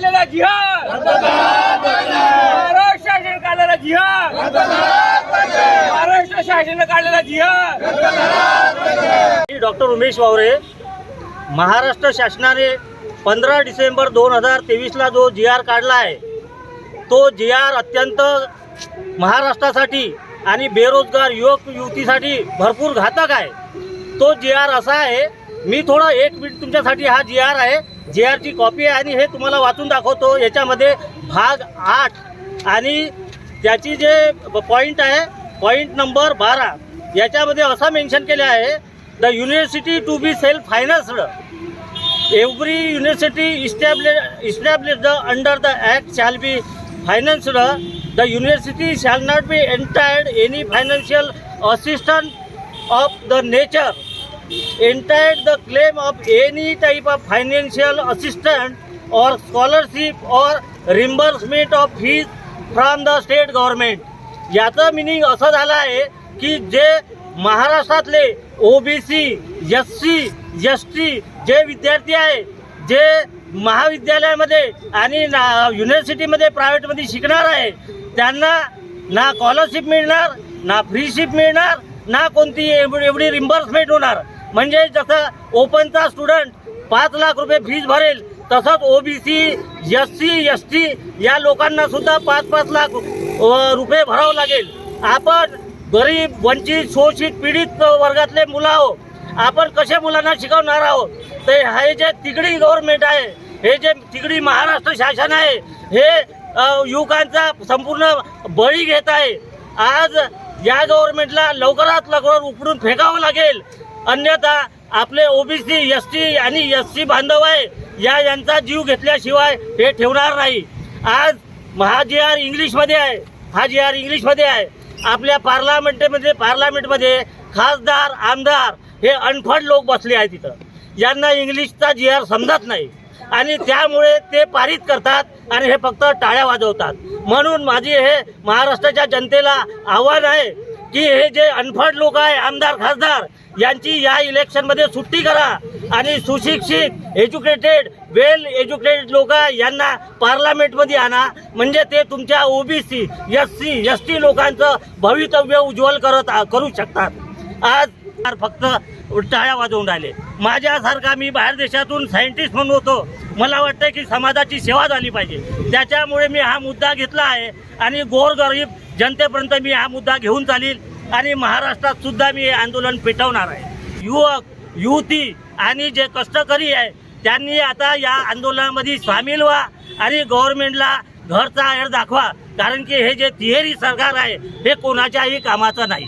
जिहाद. महाराष्ट्र शासन काढलेला जिहाद. महाराष्ट्र शासनानं काढलेला जिहाद. मी डॉक्टर उमेश वावरे महाराष्ट्र शासनाने पंधरा डिसेंबर दोन हजार तेवीसला जो जी आर काढला आहे तो जी आर अत्यंत महाराष्ट्रासाठी आणि बेरोजगार युवक युवतीसाठी भरपूर घातक आहे. तो जी आर असा आहे मी थोडा एक मिनिट तुमच्यासाठी हा जी आर आहे जी आरची कॉपी आहे आणि हे तुम्हाला वाचून दाखवतो. याच्यामध्ये भाग आठ आणि त्याची जे पॉईंट आहे पॉईंट नंबर बारा याच्यामध्ये असं मेन्शन केले आहे the university to be self financed every university establish established under the act shall be financed the university shall not be entitled any financial assistant of the nature entered the claim of any type of financial assistance or scholarship or reimbursement of fees from the state government. याचं meaning असं झालं आहे की जे महाराष्ट्रातले OBC S C S T जे विद्यार्थी आहे जे महाविद्यालयामध्ये आणि ना युनिव्हर्सिटीमध्ये प्रायव्हेटमध्ये शिकणार आहे त्यांना ना स्कॉलरशिप मिळणार ना फ्रीशिप मिळणार ना कोणती एवढी एवढी रिम्बर्समेंट होणार. म्हणजे जसं ओपनचा स्टुडंट पाच लाख रुपये फीज भरेल तसंच OBC S C S T या लोकांना सुद्धा पाच पाच लाख रुपये भरावं लागेल. आपण गरीब वंचित शोषित पीडित वर्गातले मुलं आहो आपण कशा मुलांना शिकवणार आहोत? ते हे जे तिकडी गव्हर्नमेंट आहे हे जे तिकडी महाराष्ट्र शासन आहे हे युवकांचा संपूर्ण बळी घेत आहे. आज या गव्हर्नमेंटला लवकरात लवकर उपडून फेकावं लागेल. अन्यथा आपले ओबीसी एस टी आणि एस सी बांधव आहे या यांचा जीव घेतल्याशिवाय हे ठेवणार नाही. आज हा जी आर इंग्लिशमध्ये आहे हा जी आर इंग्लिशमध्ये आहे. आपल्या पार्लामेंटमध्ये पार्लामेंटमध्ये खासदार आमदार हे अनफड लोक बसले आहेत तिथं यांना इंग्लिशचा जी आर समजत नाही. आणि त्यामुळे ते पारित करतात आणि हे फक्त टाळ्या वाजवतात. म्हणून माझी हे महाराष्ट्राच्या जनतेला आव्हान आहे की हे जे अनफड लोक आहे आमदार खासदार यांची या इलेक्शनमध्ये सुट्टी करा. आणि सुशिक्षित एज्युकेटेड वेल एज्युकेटेड लोक यांना पार्लमेंटमध्ये आणा. म्हणजे ते तुमच्या OBC S C S T लोकांचं भवितव्य उज्ज्वल करत करू शकतात. आज फार फक्त टाळ्या वाजवून राहिले. माझ्यासारखा मी बाहेर देशातून सायंटिस्ट म्हणून होतो. मला वाटतं की समाजाची सेवा झाली पाहिजे. त्याच्यामुळे मी हा मुद्दा घेतला आहे आणि गोरगरीब जनतेपर्यंत मी हा मुद्दा घेऊन चालील आणि महाराष्ट्रात सुद्धा मी हे आंदोलन पेटवणार आहे. युवक युवती आणि जे कष्टकरी आहे त्यांनी आता या आंदोलनामध्ये सामील व्हा आणि गव्हर्नमेंटला घरचा आहेर दाखवा. कारण की हे जे तिहेरी सरकार आहे हे कोणाच्याही कामाचं नाही.